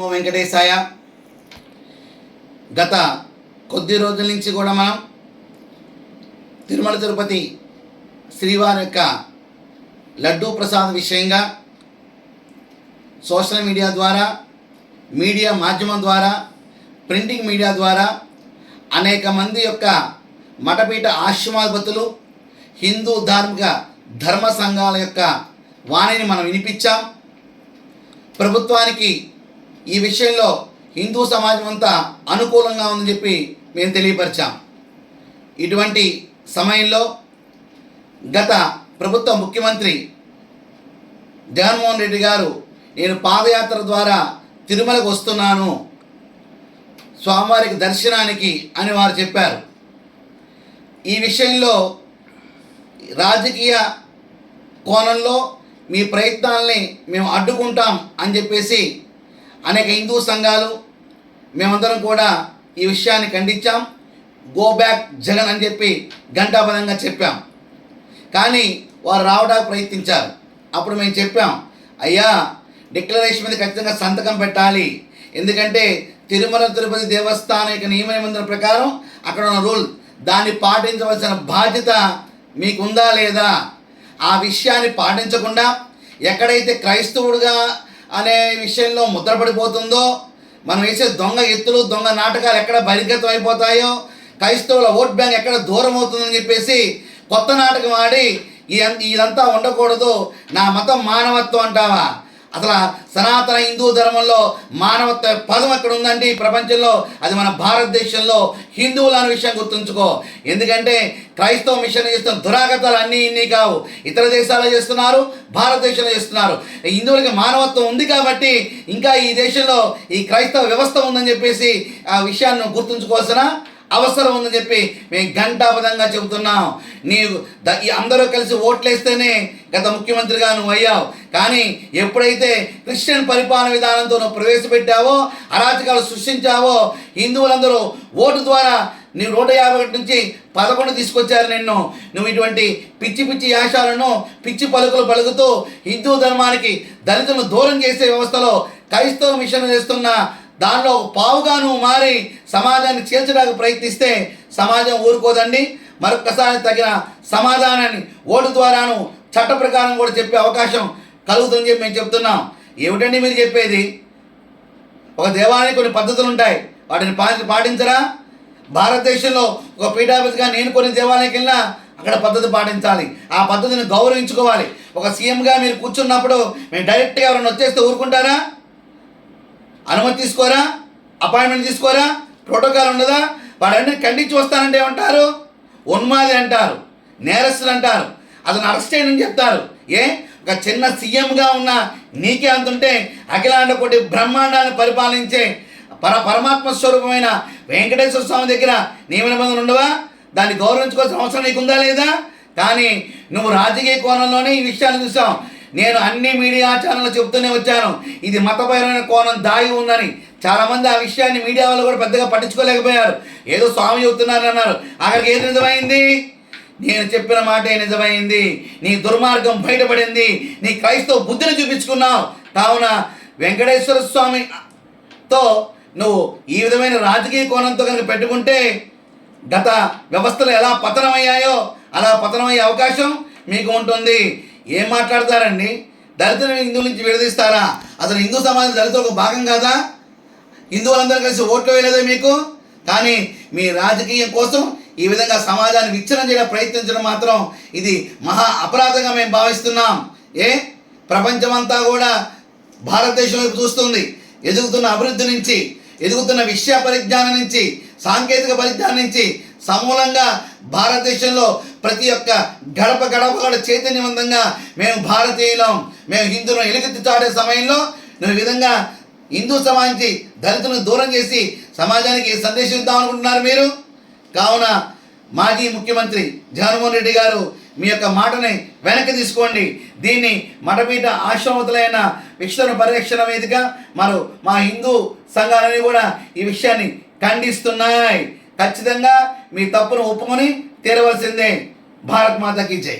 ఓ వెంకటేశాయ. గత కొద్ది రోజుల నుంచి కూడా మనం తిరుమల తిరుపతి శ్రీవారి యొక్క లడ్డూ ప్రసాద్ విషయంగా సోషల్ మీడియా ద్వారా మీడియా మాధ్యమం ద్వారా ప్రింటింగ్ మీడియా ద్వారా అనేక మంది యొక్క మఠపీఠ ఆశ్రమాధిపతులు హిందూ ధార్మిక ధర్మ సంఘాల యొక్క వాణిని మనం వినిపించాం. ప్రభుత్వానికి ఈ విషయంలో హిందూ సమాజం అంతా అనుకూలంగా ఉందని చెప్పి మేము తెలియపరిచాం. ఇటువంటి సమయంలో గత ప్రభుత్వ ముఖ్యమంత్రి జగన్మోహన్ రెడ్డి గారు నేను పాదయాత్ర ద్వారా తిరుమలకు వస్తున్నాను. స్వామివారికి దర్శనానికి అని వారు చెప్పారు. ఈ విషయంలో రాజకీయ కోణంలో మీ ప్రయత్నాల్ని మేము అడ్డుకుంటాం అని చెప్పేసి అనేక హిందూ సంఘాలు మేమందరం కూడా ఈ విషయాన్ని ఖండించాం. గో బ్యాక్ జగన్ అని చెప్పి ఘంటాపదంగా చెప్పాం. కానీ వారు రావడానికి ప్రయత్నించారు. అప్పుడు మేము చెప్పాం అయ్యా డిక్లరేషన్ మీద ఖచ్చితంగా సంతకం పెట్టాలి. ఎందుకంటే తిరుమల తిరుపతి దేవస్థానం యొక్క నియమ నిబంధన ప్రకారం అక్కడ ఉన్న రూల్ దాన్ని పాటించవలసిన బాధ్యత మీకుందా లేదా? ఆ విషయాన్ని పాటించకుండా ఎక్కడైతే క్రైస్తవుడుగా అనే విషయంలో ముద్రపడిపోతుందో మనం వేసే దొంగ ఎత్తులు దొంగ నాటకాలు ఎక్కడ బహిర్గతం అయిపోతాయో క్రైస్తవుల ఓట్ బ్యాంక్ ఎక్కడ దూరం అవుతుందని చెప్పేసి కొత్త నాటకం ఆడి ఇదంతా ఉండకూడదు. నా మతం మానవత్వం అంటావా? అసలు సనాతన హిందూ ధర్మంలో మానవత్వ పదం ఎక్కడ ఉందంటే ఈ ప్రపంచంలో? అది మన భారతదేశంలో హిందువులు అనే విషయం గుర్తుంచుకో. ఎందుకంటే క్రైస్తవ మిషన్ చేస్తున్న దురాగతాలు అన్నీ ఇన్ని కావు. ఇతర దేశాల్లో చేస్తున్నారు భారతదేశంలో చేస్తున్నారు. హిందువులకి మానవత్వం ఉంది కాబట్టి ఇంకా ఈ దేశంలో ఈ క్రైస్తవ వ్యవస్థ ఉందని చెప్పేసి ఆ విషయాన్ని గుర్తుంచుకోవాల్సిన అవసరం ఉందని చెప్పి మేము ఘంటాపదంగా చెబుతున్నాం. నీవు ద అందరూ కలిసి ఓట్లేస్తేనే గత ముఖ్యమంత్రిగా నువ్వు అయ్యావు. కానీ ఎప్పుడైతే క్రిస్టియన్ పరిపాలన విధానంతో నువ్వు ప్రవేశపెట్టావో అరాచకాలు సృష్టించావో హిందువులందరూ ఓటు ద్వారా నీ నూట యాభై ఒకటి నుంచి పదకొండు తీసుకొచ్చారు నిన్ను. నువ్వు ఇటువంటి పిచ్చి పిచ్చి యాశాలను పిచ్చి పలుకులు పలుకుతూ హిందూ ధర్మానికి దళితులను దూరం చేసే వ్యవస్థలో క్రైస్తవ మిషన్ చేస్తున్న దానిలో పావుగా నువ్వు మారి సమాజాన్ని చీల్చడానికి ప్రయత్నిస్తే సమాజం ఊరుకోదండి. మరొక్కసారి తగిన సమాధానాన్ని ఓటు ద్వారాను చట్ట ప్రకారం కూడా చెప్పే అవకాశం కలుగుతుందని చెప్పి మేము చెప్తున్నాం. ఏమిటండి మీరు చెప్పేది? ఒక దేవాలయానికి కొన్ని పద్ధతులు ఉంటాయి వాటిని పాటి పాటించరా? భారతదేశంలో ఒక పీఠాధిపతిగా నేను కొన్ని దేవాలయానికి వెళ్ళినా అక్కడ పద్ధతి పాటించాలి. ఆ పద్ధతిని గౌరవించుకోవాలి. ఒక సీఎంగా మీరు కూర్చున్నప్పుడు మేము డైరెక్ట్గా ఎవరైనా వచ్చేస్తే ఊరుకుంటారా? అనుమతి తీసుకోరా? అపాయింట్మెంట్ తీసుకోరా? ప్రోటోకాల్ ఉండదా వాడన్నీ ఖండించి వస్తానంటే ఏమంటారు? ఉన్మాది అంటారు. నేరస్తులు అంటారు. అతను అరెస్ట్ చేయని చెప్తారు. ఏ? ఒక చిన్న సీఎంగా ఉన్న నీకే అంతుంటే అఖిలాండ కొట్టి బ్రహ్మాండాన్ని పరిపాలించే పర పరమాత్మ స్వరూపమైన వెంకటేశ్వర స్వామి దగ్గర నియమ నిబంధనలు ఉండవా? దాన్ని గౌరవించుకోవాల్సిన అవసరం నీకుందా లేదా? కానీ నువ్వు రాజకీయ కోణంలోనే ఈ విషయాన్ని చూసావు. నేను అన్ని మీడియా ఛానళ్ళు చెబుతూనే వచ్చాను. ఇది మతపరమైన కోణం దాగి ఉందని చాలామంది ఆ విషయాన్ని మీడియా వాళ్ళు కూడా పెద్దగా పట్టించుకోలేకపోయారు. ఏదో స్వామి చెబుతున్నారు అన్నారు. అక్కడికి ఏది నిజమైంది? నేను చెప్పిన మాటే నిజమైంది. నీ దుర్మార్గం బయటపడింది. నీ క్రైస్తవ బుద్ధిని చూపించుకున్నావు. కావున వెంకటేశ్వర స్వామితో నువ్వు ఈ విధమైన రాజకీయ కోణంతో కనుక పెట్టుకుంటే గత వ్యవస్థలు ఎలా పతనమయ్యాయో అలా పతనమయ్యే అవకాశం మీకు ఉంటుంది. ఏం మాట్లాడతారండి? దళితులను హిందువుల నుంచి విడదీస్తారా? అసలు హిందూ సమాజం దళితులకు భాగం కాదా? హిందువులందరూ కలిసి ఓట్లు వేయలేదే మీకు? కానీ మీ రాజకీయం కోసం ఈ విధంగా సమాజాన్ని విచ్ఛిన్నం చేయడం ప్రయత్నించడం మాత్రం ఇది మహా అపరాధంగా మేము భావిస్తున్నాం. ఏ? ప్రపంచమంతా కూడా భారతదేశం వైపు చూస్తుంది. ఎదుగుతున్న అభివృద్ధి నుంచి ఎదుగుతున్న విషయ పరిజ్ఞానం నుంచి సాంకేతిక పరిజ్ఞానం నుంచి సమూలంగా భారతదేశంలో ప్రతి ఒక్క గడప గడప కూడా చైతన్యవంతంగా మేము భారతీయులం మేము హిందువులను ఎలుగెత్తి చాటే సమయంలో నువ్వు విధంగా హిందూ సమాజానికి దళితులను దూరం చేసి సమాజానికి సందేశం ఇద్దాం అనుకుంటున్నారు మీరు? కావున మాజీ ముఖ్యమంత్రి జగన్మోహన్ రెడ్డి గారు మీ యొక్క మాటని వెనక్కి తీసుకోండి. దీన్ని మఠపీఠ ఆశ్రమతులైన విక్షణ పరిరక్షణ వేదిక మరో మా హిందూ సంఘాలని కూడా ఈ విషయాన్ని ఖండిస్తున్నాయి. ఖచ్చితంగా మీ తప్పును ఒప్పుకొని తీరవలసిందే. భారత్ మాతకి జై.